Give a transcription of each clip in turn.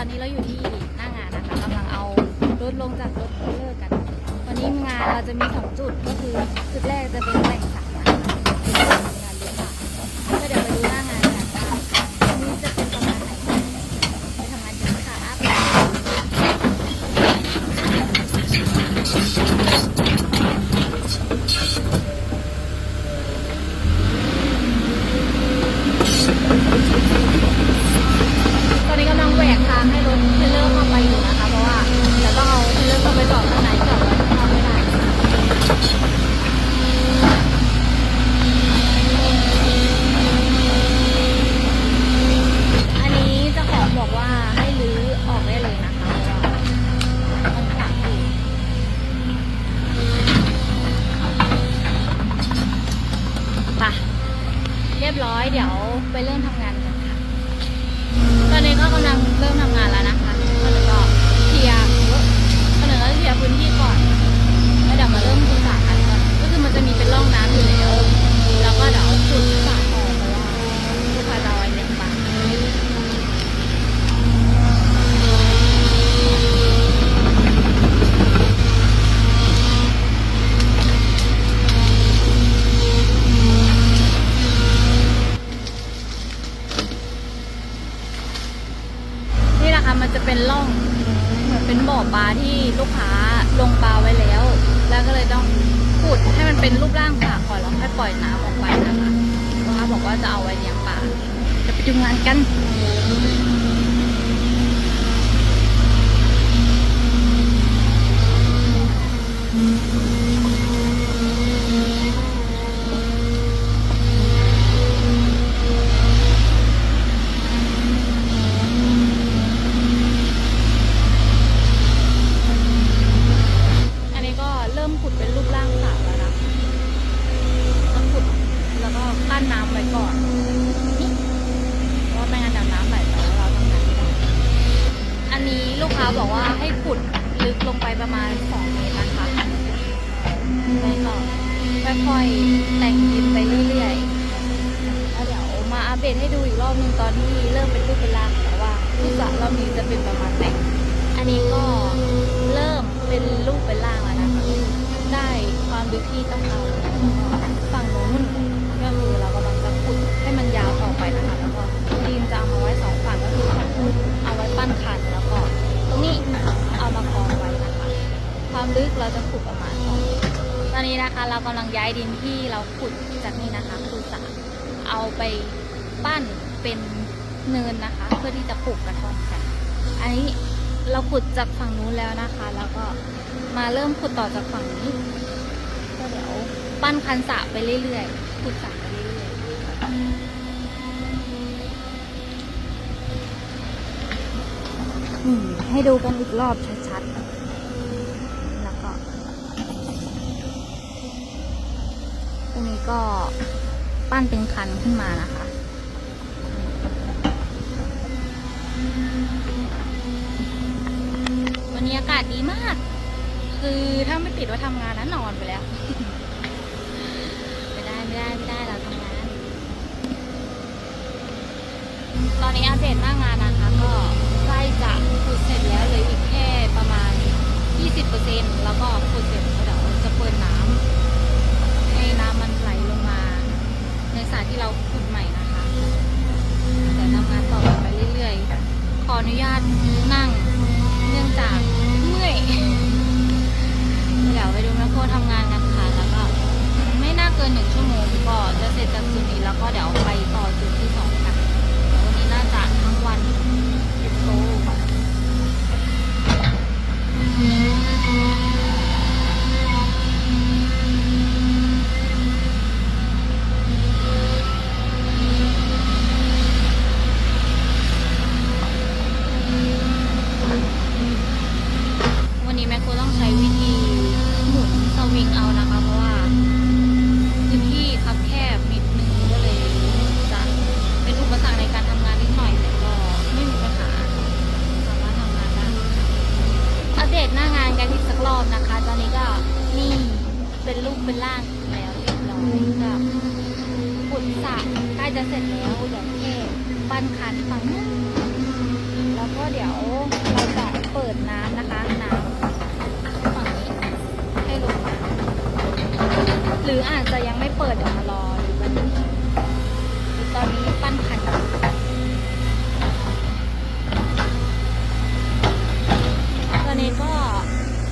อนนี้เราอยู่ที่หน้างานนะคะกำลังเอารถลงจากรถเลเลอร์กัน วันนี้งานเราจะมีสองจุดก็คือจุดแรกจะเป็นแหล่ง เดี๋ยวไปเริ่มทำงานกันค่ะ ตอนนี้ก็กำลังเริ่มทำงานแล้ว มันจะเป็นร่องเหมือนเป็นบ่อปลาที่ลูกค้าลงปลาไว้แล้ว แล้วก็เลยต้องขุดให้มันเป็นรูปร่างปลาก่อนแล้วค่อยปล่อยน้ำออกไปนะคะลูกค้าบอกว่าจะเอาไว้เลี้ยงปลาจะไปดูงานกัน อันนี้ก็เริ่มขุดเป็นรูปร่างสระแล้วนะต้องขุดแล้วก็กั้นน้ำไว้ก่อนนี่เพราะว่าไม่งั้นเดี๋ยวน้ำไหลไปแล้วเราทำงานไม่ได้ อันนี้ลูกค้าบอกว่าให้ขุดลึกลงไปประมาณ 2 เมตรนะคะแล้วก็ ค่อยๆ แต่งดินไปเรื่อยๆแล้วเดี๋ยวมาอัปเดตให้ดูอีกรอบหนึงตอนที่เริ่มเป็นรูปเป็นร่างแต่ว่ารูปสระรอบนี้จะเป็นประมาณไหนอันนี้ก็เริ่มเป็นรูปเป็นร่างแล้วนะคะได้ความลึกที่ต้องเอาฝั่งนู้นก็คือเรากำลังจะขุดให้มันยาวต่อไปนะคะแล้วก็ดินจะเอามาไว้สองฝั่งก็คือเอาไว้ปั้นคันแล้วก็ ตรงนี้เอามากองไว้นะคะ ความลึกเราจะขุดประมาณสองเมตร อนนี้นะคะเรากำลังย้ายดินที่เราขุดจากนี่นะคะ คือสระเอาไปปั้นเป็นเนินนะคะ เพื่อที่จะปลูกกระท่อมกันอันนี้เราขุดจากฝั่งนู้นแล้วนะคะ แล้วก็มาเริ่มขุดต่อจากฝั่งนี้ก็เดี๋ยวปั้นคันสระไปเรื่อยๆขุดสระไปเรื่อยๆให้ดูกันอีกรอบชัดๆ แล้วก็ ตรงนี้ ก็ปั้นเป็นคันขึ้นมานะคะวันนี้อากาศดีมาก คือถ้าไม่ติดว่าทำงานนะนอนไปแล้วไม่ได้ไม่ได้ไม่ได้เราทำงาน ตอนนี้อัปเดตหน้างานนะคะ ก็ใกล้จะขุดเสร็จแล้วเลยอีกแค่ประมาณ 20%แล้วก็ขุดเสร็จเดี๋ยวจะเปิดน้ เสร็จแล้วเดี๋ยวพี่ปั้นคันฝั่งนู้แล้วก็เดี๋ยวเราจะเปิดน้ำนะคะน้ำฝั่งนี้ให้ลงมาหรืออาจจะยังไม่เปิดเดี๋มารอหรือวันนี้ตอนนี้ปั้นคันตอนนี้ก็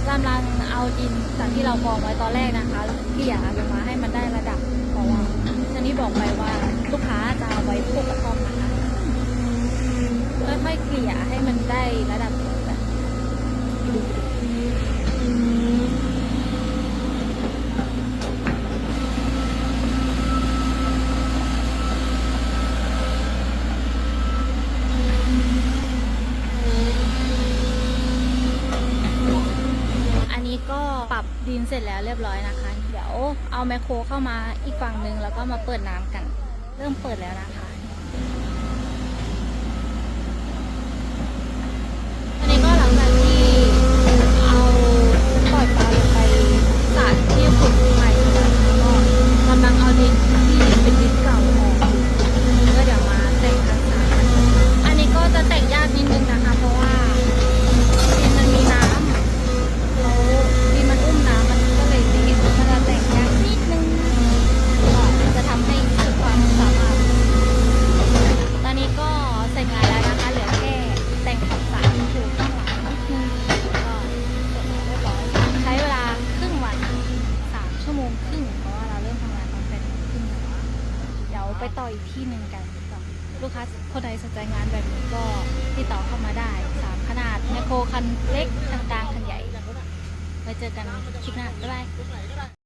กำลังเอาดินจากที่เรามองไว้ตอนแรกนะคะ รับดินเสร็จแล้วเรียบร้อยนะคะ เดี๋ยวเอาแมคโครเข้ามาอีกฝั่งหนึ่งแล้วก็มาเปิดน้ำกัน เริ่มเปิดแล้วนะคะ ไปต่ออีกที่หนึ่งกันลูกค้าคนใดสนใจงานแบบนี้ก็ติดต่อเข้ามาได้สามขนาดแมคโครคันเล็กคันกลางคันใหญ่ ไปเจอกันคลิปหน้าบ๊ายบาย